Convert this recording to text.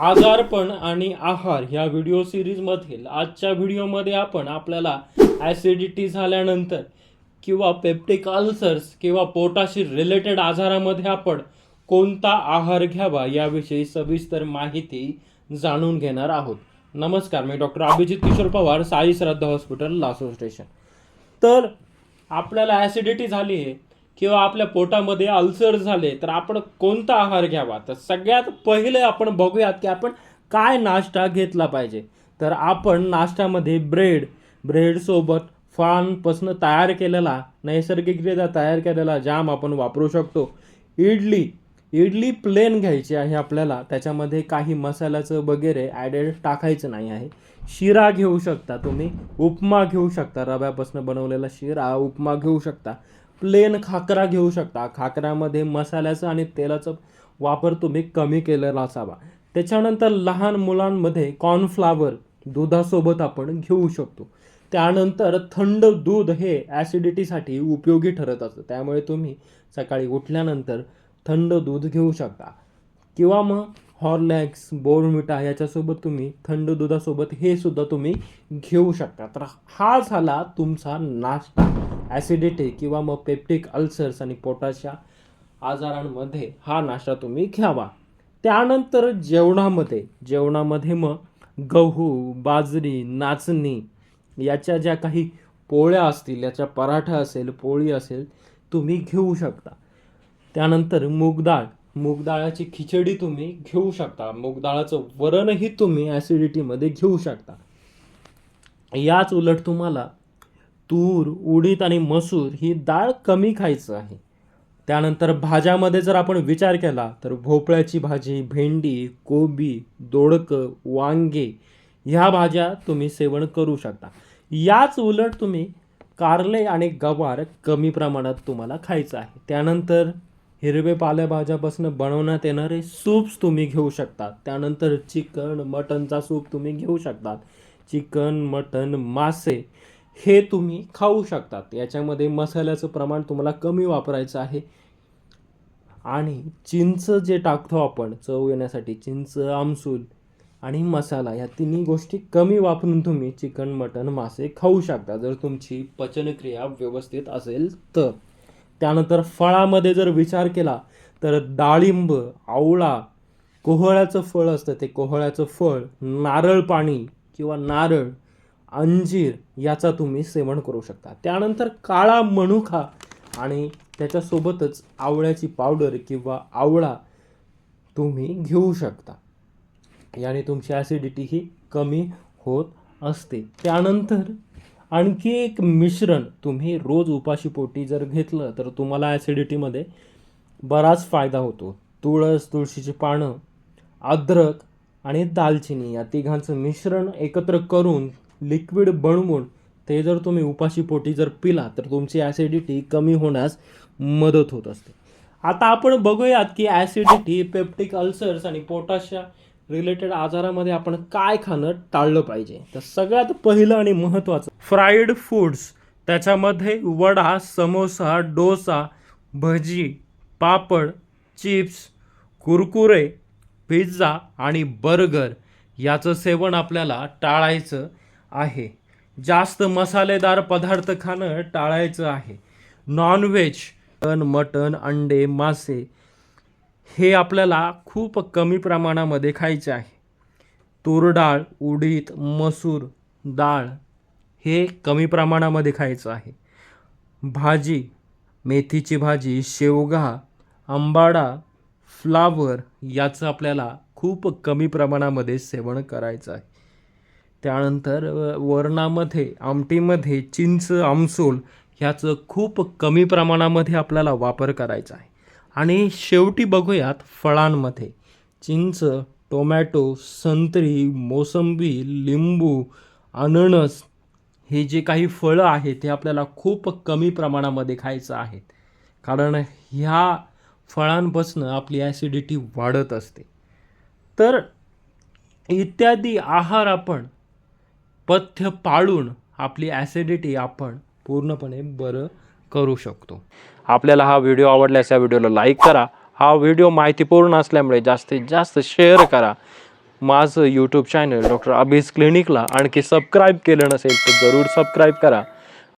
आजारपण आणि आहार ह्या व्हिडिओ सिरीजमधील आजच्या व्हिडिओमध्ये आपण आपल्याला ॲसिडिटी झाल्यानंतर किंवा पेप्टिक अल्सर्स किंवा पोटाशी रिलेटेड आजारामध्ये आपण कोणता आहार घ्यावा याविषयी सविस्तर माहिती जाणून घेणार आहोत. नमस्कार मी doctor Abhijit Kishor Pawar Sai Shraddha hospital Laso station तर आपल्याला ॲसिडिटी झाली आहे. किंवा आपल्या पोटामध्ये अल्सर झाले तर आपण कोणता आहार घ्यावा? तर सगळ्यात पहिले आपण बघूयात की आपण काय नाश्ता घेतला पाहिजे. तर आपण नाश्त्यामध्ये ब्रेड ब्रेडसोबत फळांपासून तयार केलेला नैसर्गिकरित्या तयार केलेला जाम आपण वापरू शकतो. इडली इडली प्लेन घ्यायची आहे आपल्याला. त्याच्यामध्ये काही मसाल्याचं वगैरे ॲडेड टाकायचं नाही आहे. शिरा घेऊ शकता तुम्ही. उपमा घेऊ शकता. रव्यापासून बनवलेला शिरा उपमा घेऊ शकता. प्लेन खाकरा घेऊ शकता. खाकरामध्ये मसाल्याचं आणि तेलाचं वापर तुम्ही कमी केलेला असावा. त्याच्यानंतर लहान मुलांमध्ये कॉर्नफ्लावर दुधासोबत आपण घेऊ शकतो. त्यानंतर थंड दूध हे ॲसिडिटीसाठी उपयोगी ठरत असतं. त्यामुळे तुम्ही सकाळी उठल्यानंतर थंड दूध घेऊ शकता. किंवा मग हॉर्लॅक्स बोर्नविटा याच्यासोबत तुम्ही थंड दुधासोबत हे सुद्धा तुम्ही घेऊ शकता. तर हा झाला तुमचा नाश्ता. ॲसिडिटी किंवा मग पेप्टिक अल्सर्स आणि पोटाच्या आजारांमध्ये हा नाश्ता तुम्ही घ्यावा. त्यानंतर जेवणामध्ये जेवणामध्ये मग गहू बाजरी नाचणी याच्या ज्या काही पोळ्या असतील याच्या पराठा असेल पोळी असेल तुम्ही घेऊ शकता. त्यानंतर मूगडाळ मूगडाळाची खिचडी तुम्ही घेऊ शकता. मूगडाळाचं वरणही तुम्ही ॲसिडिटीमध्ये घेऊ शकता. याच उलट तुम्हाला तूर उडीद आणि मसूर ही डाळ कमी खायचं आहे. त्यानंतर भाज्यामध्ये जर आपण विचार केला तर भोपळ्याची भाजी भेंडी कोबी दोडकं वांगे ह्या भाज्या तुम्ही सेवन करू शकता. याच उलट तुम्ही कारले आणि गवार कमी प्रमाणात तुम्हाला खायचं आहे. त्यानंतर हिरवे पालेभाज्यापासून बनवण्यात येणारे सूप्स तुम्ही घेऊ शकता. त्यानंतर चिकन मटनचा सूप तुम्ही घेऊ शकतात चिकन मटन मासे हे तुम्ही खाऊ शकतात. याच्यामध्ये मसाल्याचं प्रमाण तुम्हाला कमी वापरायचं आहे. आणि चिंच जे टाकतो आपण चव येण्यासाठी चिंच आमसूल आणि मसाला या तिन्ही गोष्टी कमी वापरून तुम्ही चिकन मटन मासे खाऊ शकता. जर तुमची पचनक्रिया व्यवस्थित असेल तर. त्यानंतर फळामध्ये जर विचार केला तर डाळिंब आवळा कोहळ्याचं फळ असतं ते कोहळ्याचं फळ नारळ पाणी किंवा नारळ अंजीर याचा तुम्ही सेवन करू शकता. त्यानंतर काळा मनुखा आणि त्याच्यासोबतच आवळ्याची पावडर किंवा आवळा तुम्ही घेऊ शकता. याने तुमची ॲसिडिटी ही कमी होत असते. त्यानंतर आणखी एक मिश्रण तुम्ही रोज उपाशीपोटी जर घेतलं तर तुम्हाला ॲसिडिटीमध्ये बराच फायदा होतो. तुळस तुळशीची पानं अद्रक आणि दालचिनी या तिघांचं मिश्रण एकत्र करून लिक्विड बनवून ते जर तुम्ही उपाशीपोटी जर पिला तर तुमची ॲसिडिटी कमी होण्यास मदत होत असते. आता आपण बघूयात की ॲसिडिटी पेप्टिक अल्सर्स आणि पोटाशा रिलेटेड आजारामध्ये आपण काय खाणं टाळलं पाहिजे? तर सगळ्यात पहिलं आणि महत्त्वाचं फ्राईड फूड्स त्याच्यामध्ये vada samosa dosa bhaji papad chips Kurkure pizza आणि बर्गर याचं सेवन आपल्याला टाळायचं आहे. जास्त मसालेदार पदार्थ खाणं टाळायचं आहे. नॉनव्हेज टन मटण अंडे मासे हे आपल्याला खूप कमी प्रमाणामध्ये खायचे आहे. तूर डाळ उडीद मसूर डाळ हे कमी प्रमाणामध्ये खायचं आहे. भाजी मेथीची भाजी शेवगा आंबाडा फ्लावर याचं आपल्याला खूप कमी प्रमाणामध्ये सेवन करायचं आहे. त्यानंतर वरणामध्ये आमटीमध्ये चिंच आमसूल ह्याचं खूप कमी प्रमाणामध्ये आपल्याला वापर करायचा आहे. आणि शेवटी बघूयात फळांमध्ये. चिंच टोमॅटो संत्री मोसंबी लिंबू अननस हे जे काही फळं आहेत ते आपल्याला खूप कमी प्रमाणामध्ये खायचं आहेत कारण ह्या फळांपासून आपली ॲसिडिटी वाढत असते. तर इत्यादी आहार आपण पथ्य पाळून आपली ॲसिडिटी आपण पूर्णपणे बरं करू शकतो. आपल्याला हा व्हिडिओ आवडल्यास या व्हिडिओला लाईक करा. हा व्हिडिओ माहितीपूर्ण असल्यामुळे जास्तीत जास्त शेअर करा. माझं यूट्यूब चॅनल डॉक्टर अबीस क्लिनिकला आणखी सबस्क्राईब केलं नसेल तर जरूर सबस्क्राईब करा.